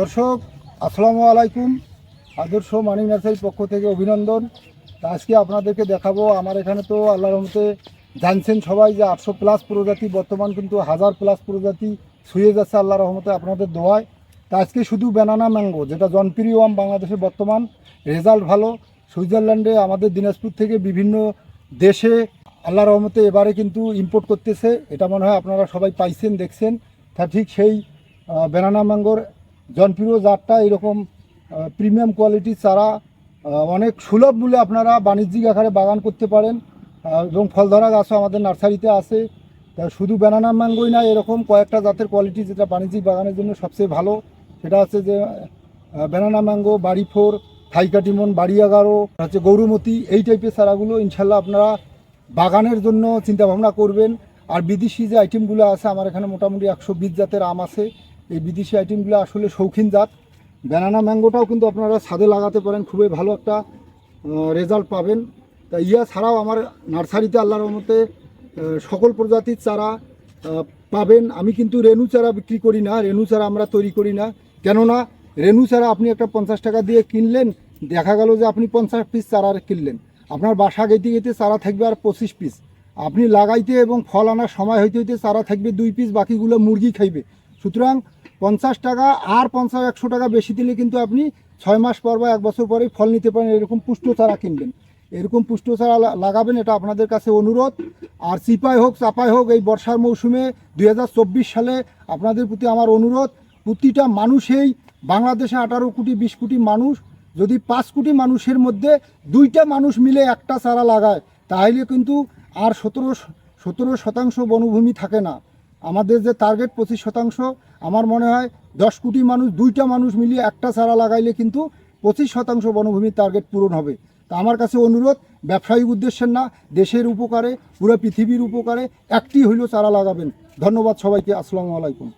দর্শক, আসসালামু আলাইকুম। আদর্শ মানি নার্সারির পক্ষ থেকে অভিনন্দন। আজকে আপনাদেরকে দেখাবো, আমার এখানে তো আল্লাহর রহমতে জানছেন সবাই যে আটশো প্লাস প্রজাতি, বর্তমান কিন্তু হাজার প্লাস প্রজাতি ছুঁয়ে যাচ্ছে আল্লাহর রহমতে আপনাদের দোয়ায় তা আজকে শুধু ব্যানানা ম্যাঙ্গো যেটা জনপ্রিয় আম বাংলাদেশে বর্তমান রেজাল্ট ভালো। সুইজারল্যান্ডে, আমাদের দিনাজপুর থেকে বিভিন্ন দেশে আল্লাহ রহমতে এবারে কিন্তু ইম্পোর্ট করতেছে। এটা মনে হয় আপনারা সবাই পাইছেন, দেখছেন। তা ঠিক সেই ব্যানানা ম্যাঙ্গোর জনপ্রিয় জাতটা এরকম প্রিমিয়াম কোয়ালিটির চারা অনেক সুলভ মূল্যে আপনারা বাণিজ্যিক আকারে বাগান করতে পারেন এবং ফল ধরা গাছও আমাদের নার্সারিতে আছে। শুধু ব্যানানা ম্যাঙ্গোই না, এরকম কয়েকটা জাতের কোয়ালিটি যেটা বাণিজ্যিক বাগানের জন্য সবচেয়ে ভালো। সেটা হচ্ছে যে ব্যানানা ম্যাঙ্গো বাড়ি ফোর থাইকাটিমন বাড়ি এগারো হচ্ছে গৌরমতি, এই টাইপের চারাগুলো ইনশাল্লাহ আপনারা বাগানের জন্য চিন্তাভাবনা করবেন। আর বিদেশি যে আইটেমগুলো আছে, আমার এখানে মোটামুটি একশো বিশ জাতের আম আছে। এই বিদেশি আইটেমগুলো আসলে শৌখিন জাত। ব্যানানা ম্যাঙ্গোটাও কিন্তু আপনারা ছাদে লাগাতে পারেন খুবই ভালো একটা রেজাল্ট পাবেন। তা ইয়া ছাড়াও আমার নার্সারিতে আল্লাহর আহ, সকল প্রজাতির চারা পাবেন। আমি কিন্তু রেনু চারা বিক্রি করি না রেনু চারা আমরা তৈরি করি না। কেননা রেনু চারা আপনি একটা পঞ্চাশ টাকা দিয়ে কিনলেন দেখা গেল যে আপনি পঞ্চাশ পিস চারা কিনলেন। আপনার বাসা গেতে গেতে চারা থাকবে আর পঁচিশ পিস আপনি লাগাইতে এবং ফল আনার সময় হইতে হইতে চারা থাকবে দুই পিস বাকিগুলো মুরগি খাইবে। সুতরাং পঞ্চাশ টাকা আর পঞ্চাশ একশো টাকা বেশি দিলে কিন্তু আপনি ছয় মাস পর বা এক বছর পরে ফল নিতে পারেন, এরকম পুষ্ট চারা কিনবেন। এরকম পুষ্ট চারা লাগাবেন, এটা আপনাদের কাছে অনুরোধ। আর চিপাই হোক, চাপাই হোক, এই বর্ষার মৌসুমে দুই হাজার চব্বিশ সালে আপনাদের প্রতি আমার অনুরোধ, প্রতিটা মানুষেই বাংলাদেশে আঠারো কোটি, বিশ কোটি মানুষ, যদি পাঁচ কোটি মানুষের মধ্যে দুইটা মানুষ মিলে একটা চারা লাগায়, তাহলে কিন্তু আর সতেরো সতেরো শতাংশ বনভূমি থাকে না। আমাদের যে টার্গেট পঁচিশ শতাংশ, আমার মনে হয় দশ কোটি মানুষ, দুইটা মানুষ মিলিয়ে একটা চারা লাগাইলে কিন্তু পঁচিশ শতাংশ বনভূমির টার্গেট পূরণ হবে। তা আমার কাছে অনুরোধ, ব্যবসায়িক উদ্দেশ্যের না, দেশের উপকারে, পুরো পৃথিবীর উপকারে একটি হইলেও চারা লাগাবেন। ধন্যবাদ সবাইকে, আসসালামু আলাইকুম।